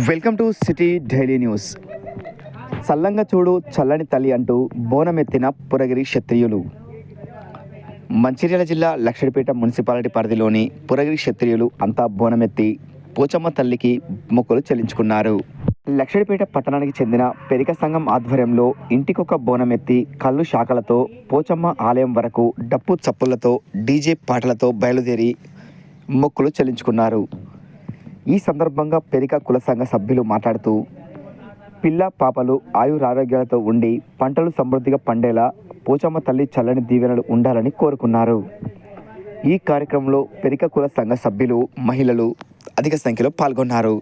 Welcome to city daily news. చల్లంగా చూడు చల్లని తల్లి అంటూ బోనమెత్తిన పురగిరి క్షత్రియులు. మంచిర్యాల జిల్లా లక్షడిపేట మున్సిపాలిటీ పరిధిలోని పురగిరి క్షత్రియులు అంతా బోనమెత్తి పోచమ్మ తల్లికి మొక్కులు చెల్లించుకున్నారు. లక్షడిపేట పట్టణానికి చెందిన పెరిక సంఘం ఆధ్వర్యంలో ఇంటికొక బోనమెత్తి కళ్ళు శాఖలతో పోచమ్మ ఆలయం వరకు డప్పు చప్పులతో డీజే పాటలతో బయలుదేరి మొక్కులు చెల్లించుకున్నారు. ఈ సందర్భంగా పెరిక కుల సంఘ సభ్యులు మాట్లాడుతూ పిల్ల పాపలు ఆయురారోగ్యాలతో ఉండి పంటలు సమృద్ధిగా పండేలా పోచమ్మ తల్లి చల్లని దీవెనలు ఉండాలని కోరుకున్నారు. ఈ కార్యక్రమంలో పెరిక కుల సంఘ సభ్యులు మహిళలు అధిక సంఖ్యలో పాల్గొన్నారు.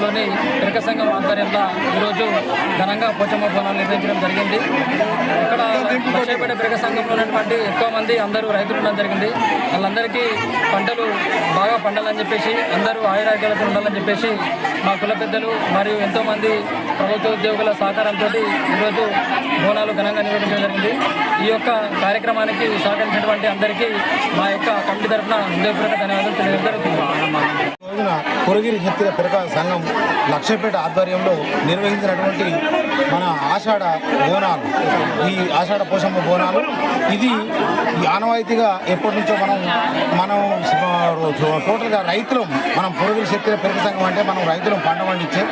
పట్టణంలోని తిరక సంఘం ఆధ్వర్యంలో ఈరోజు ఘనంగా పోచమ్మ బోనాలు నిర్వహించడం జరిగింది. ఇక్కడ లక్ష్యపేట తిరక సంఘంలో ఉన్నటువంటి ఎక్కువ మంది అందరూ రైతులు ఉండడం జరిగింది. వాళ్ళందరికీ పంటలు బాగా పండాలని చెప్పేసి అందరూ ఆయురాగ్యాలతో ఉండాలని చెప్పేసి మా కుల పెద్దలు మరియు ఎంతోమంది ప్రభుత్వ ఉద్యోగుల సహకారంతో ఈరోజు బోనాలు ఘనంగా నిర్వహించడం జరిగింది. ఈ యొక్క కార్యక్రమానికి సహకరించినటువంటి అందరికీ మా యొక్క కమిటీ తరఫున హృదయపూర్వక ధన్యవాదాలు తెలియజేయడం రోజున పురగిరి క్షత్రియ పిరక సంఘం లక్ష్యపేట ఆధ్వర్యంలో నిర్వహించినటువంటి మన ఆషాఢ బోనాలు ఈ ఆషాఢ పోషమ్మ బోనాలు. ఇది ఆనవాయితీగా ఎప్పటి నుంచో మనం మనం టోటల్గా రైతులం మనం పురగిరి క్షత్రియ పెరుగు సంఘం అంటే మనం రైతులం పంట పండించే.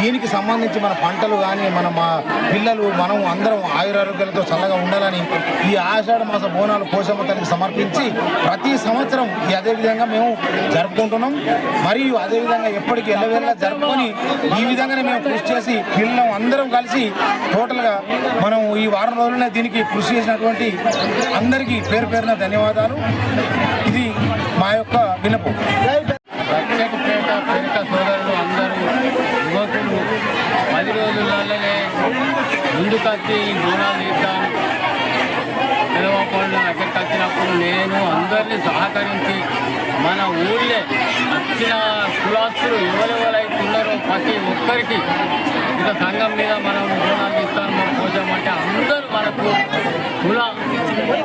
దీనికి సంబంధించి మన పంటలు కానీ మన మా పిల్లలు మనం అందరం ఆయురారోగ్యాలతో చల్లగా ఉండాలని ఈ ఆషాఢ మాస బోనాలు పోషమ్మ తల్లికి సమర్పించి ప్రతి సంవత్సరం ఈ అదే విధంగా మేము జరుపుకుంటున్నాం. మరియు అదేవిధంగా ఎప్పటికీ ఎల్లవేళ జరుపుకొని ఈ విధంగానే మేము కృషి చేసి పిల్లలం అందరం కలిసి టోటల్గా మనం ఈ వారం రోజులనే దీనికి కృషి చేసినటువంటి అందరికీ పేరు పేరున ధన్యవాదాలు. ఇది మా యొక్క వినపం లక్షపేట పెరిక సోదరులు అందరూ యువకులు పది రోజులలోనే ముందుకొచ్చి బోనాలు తీద్దాం. పిలవకుండా అక్కడికి వచ్చినప్పుడు నేను అందరినీ సహకరించి మన ఊళ్ళే వచ్చిన కులాస్తులు ఎవరెవరైతే ఉన్నారో ప్రతి ఒక్కరికి ఇక సంఘం మీద మనం బోనాలు తీస్తాం మనం పోసామంటే అందరూ మనకు కుల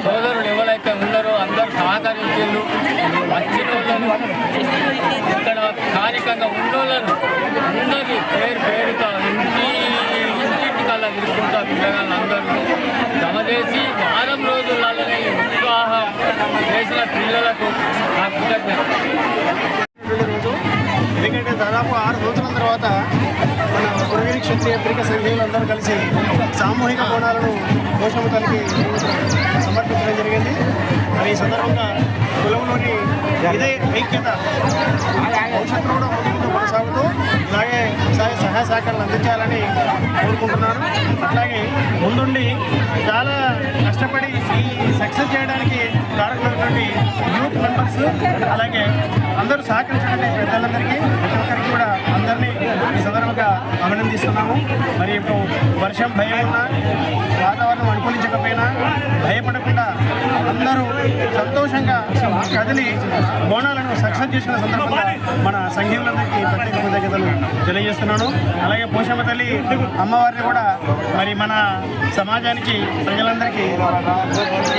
సోదరులు ఎవరైతే ఉన్నారో అందరూ సహకరించిండ్రు వచ్చిన వాళ్ళను ఇక్కడ స్థానికంగా ఉన్నోళ్ళను అందరి పేరు పేరుతో ఇంటి ఇంటింటికల్లా తిరుగుకుంటా పిల్లగాళ్ళని అందరూ జమ చేసి వారం రోజులలోనే ఉత్సాహం చేసిన పిల్లలకు నాకు కృతజ్ఞత. పురగిరి క్షత్రియ కలిసి సామూహిక బోనాలను పోషణ తల్లికి సమర్పించడం జరిగింది. మరి ఈ సందర్భంగా కులంలోని ఇదే ఐక్యత భవిష్యత్తులో కూడా ముందు కొనసాగుతూ ఇలాగే సహాయ సహాయ సహకారాలు అందించాలని కోరుకుంటున్నాను. అట్లాగే ముందుండి చాలా కష్టపడి ఈ సక్సెస్ చేయడానికి కారకులైనటువంటి యూత్ మెంబర్స్ అలాగే అందరూ సహకరించారు మరి ఇప్పుడు వర్షం భయం ఉన్నా వాతావరణం అనుకూలించకపోయినా భయపడకుండా అందరూ సంతోషంగా కదిలి బోనాలను సక్సెస్ చేసిన సందర్భంగా మన సంఘీయులందరికీ ప్రత్యేక కృతజ్ఞతలు తెలియజేస్తున్నాను. అలాగే పోషమ్మ తల్లి అమ్మవారిని కూడా మరి మన సమాజానికి ప్రజలందరికీ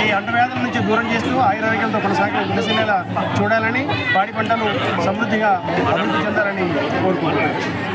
ఈ అంటువ్యాధుల నుంచి దూరం చేస్తూ ఆయుర్వేదంతో కొనసాగే విలసిల్లేలా చూడాలని పాడి పంటలు సమృద్ధిగా అభివృద్ధి చెందాలని కోరుకుంటున్నాను.